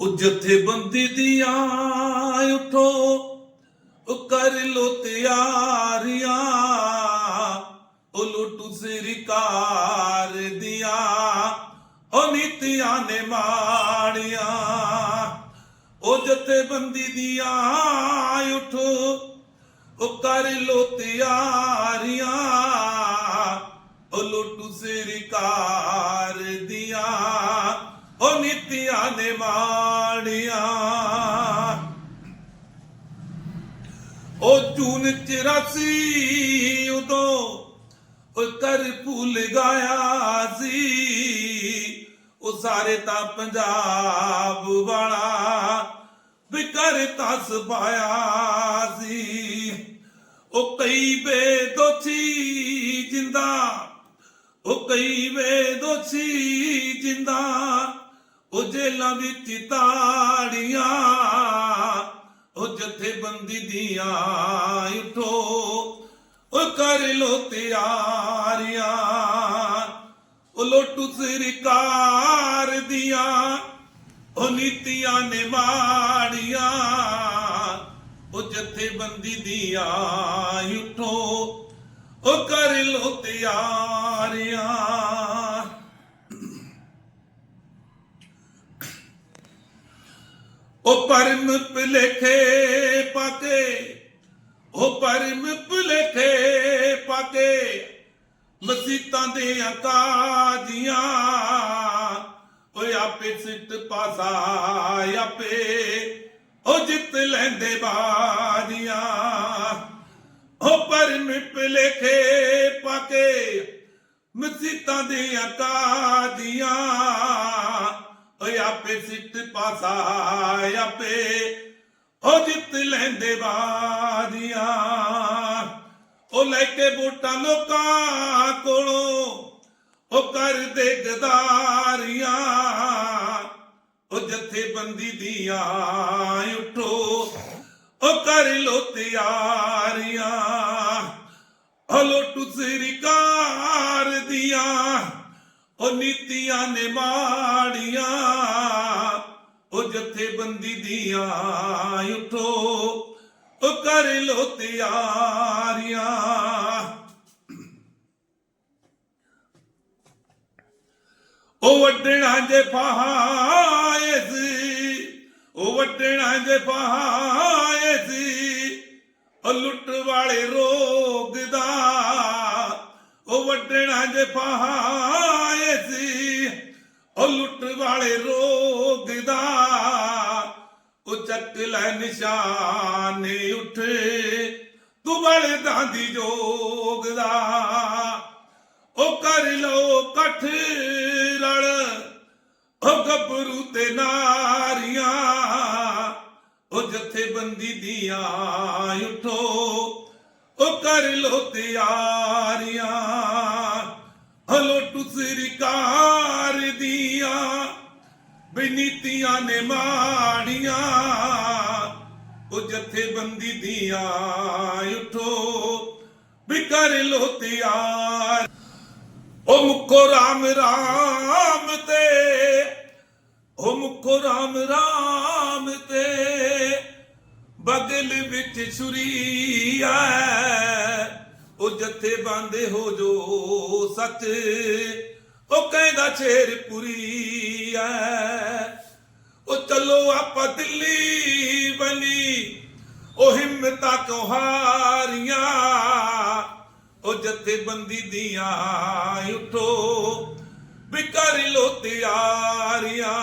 ਉਹ ਜਥੇਬੰਦੀ ਦੀਆਂ ਉਠੋ, ਉਹ ਕਰ ਲੋ ਤਿਆਰੀਆਂ। ਉਹ ਲੁੱਟੂ ਸਰਕਾਰ ਦੀਆਂ, ਉਹ ਨੀਤੀਆਂ ਨੇ ਮਾੜੀਆਂ ਉਹ ਜਥੇਬੰਦੀ ਦੀਆਂ ਉਠੋ, ਉਹ ਕਰ ਲੋ ਤਿਆਰੀਆਂ। ਉਹ ਲੁੱਟੂ ਸਰਕਾਰ ਦੀਆਂ। ਉਹ ਨੀਤੀਆਂ ਨੇ ਮਾੜੀਆਂ। ਉਹ ਜੂਨ 84 ਉਦੋਂ ਉਹ ਕਰ ਭੁੱਲ ਗਿਆ ਸੀ। ਉਹ ਸਾਰੇ ਤਾਂ ਪੰਜਾਬ ਵਾਲਾ ਵਿਕਰ ਤਸ ਪਾਇਆ ਸੀ। ਉਹ ਕਈ ਬੇਦੋਸ਼ੀ ਜਿੰਦਾ ਉਹ ਕਈ ਬੇਦੋਸ਼ੀ ਜਿੰਦਾ। ਉਹ ਜੇਲਾਂ ਵਿੱਚ ਤਾੜੀਆਂ, ਉਹ ਜਥੇਬੰਦੀ ਦੀਆਂ ਉਠੋ ਉਹ ਕਰ ਲੋ ਤਿਆਰੀਆਂ, ਉਹ ਲੋਟੂ ਸਰਕਾਰ ਦੀਆਂ, ਉਹ ਨੀਤੀਆਂ ਨੇ ਮਾੜੀਆਂ ਉਹ ਜਥੇਬੰਦੀ ਦੀਆਂ ਉਠੋ ਉਹ ਕਰ ਲੋ ਤਿਆਰੀਆਂ। ਉਹ ਪਰਮ ਭੁਲੇਖੇ ਪਾਕੇ, ਉਹ ਪਰਮ ਭੁਲੇਖੇ ਪਾਕੇ, ਮਸੀਤਾਂ ਦੇ ਕਾਜੀਆਂ ਓਏ ਆਪੇ ਸਿੱਟ ਪਾਸਾ ਆਪੇ, ਉਹ ਜਿੱਤ ਲੈਂਦੇ ਬਾਜੀਆਂ। ਉਹ ਪਰਮ ਭੁਲੇਖੇ ਪਾਕੇ, ਮਸੀਤਾਂ ਦੇ ਕਾਜੀਆਂ ਓਏ ਆਪੇ ਸਿੱਟ ਪਾਸਾ ਆਪੇ। ਉਹ ਜਿੱਤ ਲੈਂਦੇ ਬਾਜੀਆਂ ਉਹ ਲੈ ਕੇ ਵੋਟਾਂ ਲੋਕਾਂ ਕੋਲੋਂ। ਉਹ ਕਰਦੇ ਗਦਾਰੀਆਂ। ਉਹ ਜਥੇਬੰਦੀ ਦੀਆਂ ਉਠੋ। ਉਹ ਕਰ ਲੋ ਤਿਆਰੀਆਂ। ਉਹ ਲੋਟੂ ਸਰਕਾਰ ਦੀਆਂ। ਉਹ ਨੀਤੀਆਂ ਨੇ ਮਾੜੀਆਂ ਉਹ ਜਥੇਬੰਦੀ ਦੀਆਂ ਉਠੋ, ਉਹ ਕਰ ਲੋ ਤਿਆਰੀਆਂ। ਉਹ ਵੱਡਣਾ ਜੇ ਫਹਾਏ ਸੀ ਉਹ ਵੱਡਣਾ ਜੇ ਪਹਾਏ ਸੀ ਉਹ ਲੁੱਟ ਵਾਲੇ ਰੋਗ ਦਾ, ਉਹ ਵੱਡਣਾ ਜੇ ਫਹਾਏ ਉਹ ਲੁੱਟ ਵਾਲੇ ਰੋਗ ਦਾ, ਉਹ ਚੱਕ ਲੈ ਨਿਸ਼ਾਨ ਉੱਠੇ, ਤੂੰ ਬਲਦਾਂ ਦੀ ਜੋਗ ਦਾ। ਉਹ ਕਰ ਲੋ ਇਕੱਠ ਰਲ, ਉਹ ਗੱਭਰੂ ਤੇ ਨਾਰੀਆਂ, ਉਹ ਜਥੇਬੰਦੀ ਦੀਆਂ ਉਠੋ, ਉਹ ਕਰ ਲੋ ਤਿਆਰੀਆਂ ਬਨੀਤੀਆਂ ਨੇ ਮਾੜੀਆਂ, ਉਹ ਜਥੇਬੰਦੀ ਦੀਆਂ ਉਠੋ। ਵੀ ਕਰ ਲੋ ਤਿਆਰ। ਉਹ ਮੁੱਖੋ ਰਾਮ ਰਾਮ ਤੇ। ਉਹ ਮੁਖੋ ਰਾਮ ਰਾਮ ਤੇ। ਬਗਲ ਵਿੱਚ ਛੁਰੀ ਐ ਉਹ ਜੱਥੇ ਬੰਦੇ ਹੋ ਜੋ ਸੱਚ। ਉਹ ਕਹਿੰਦਾ ਛੇਰ ਪੁਰੀ ਐ। ਉਹ ਚਲੋ ਆਪਾਂ ਦਿੱਲੀ ਬਣੀ। ਉਹ ਹਿੰਮਤਾਂ ਕਿਉਂ ਹਾਰੀਆਂ ਉਹ ਜਥੇਬੰਦੀ ਦੀਆਂ ਉਠੋ। ਵੀ ਕਰ ਲੋ ਤਿਆਰੀਆਂ।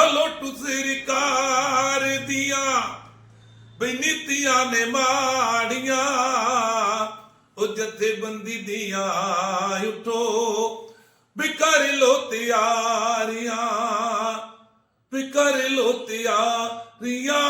ਹਲੋ ਟੂ ਸਰਕਾਰ ਦੀਆਂ। ਵੀ ਨੀਤੀਆਂ ਨੇ ਮਾੜੀਆਂ ਦੇ ਬੰਦੀ ਦਿਆ ਉਠੋ ਵੀ ਕਰ ਲੋ ਤਿਆਰੀਆਂ ਵੀ ਕਰ ਲੋ ਤਿਆਰੀਆਂ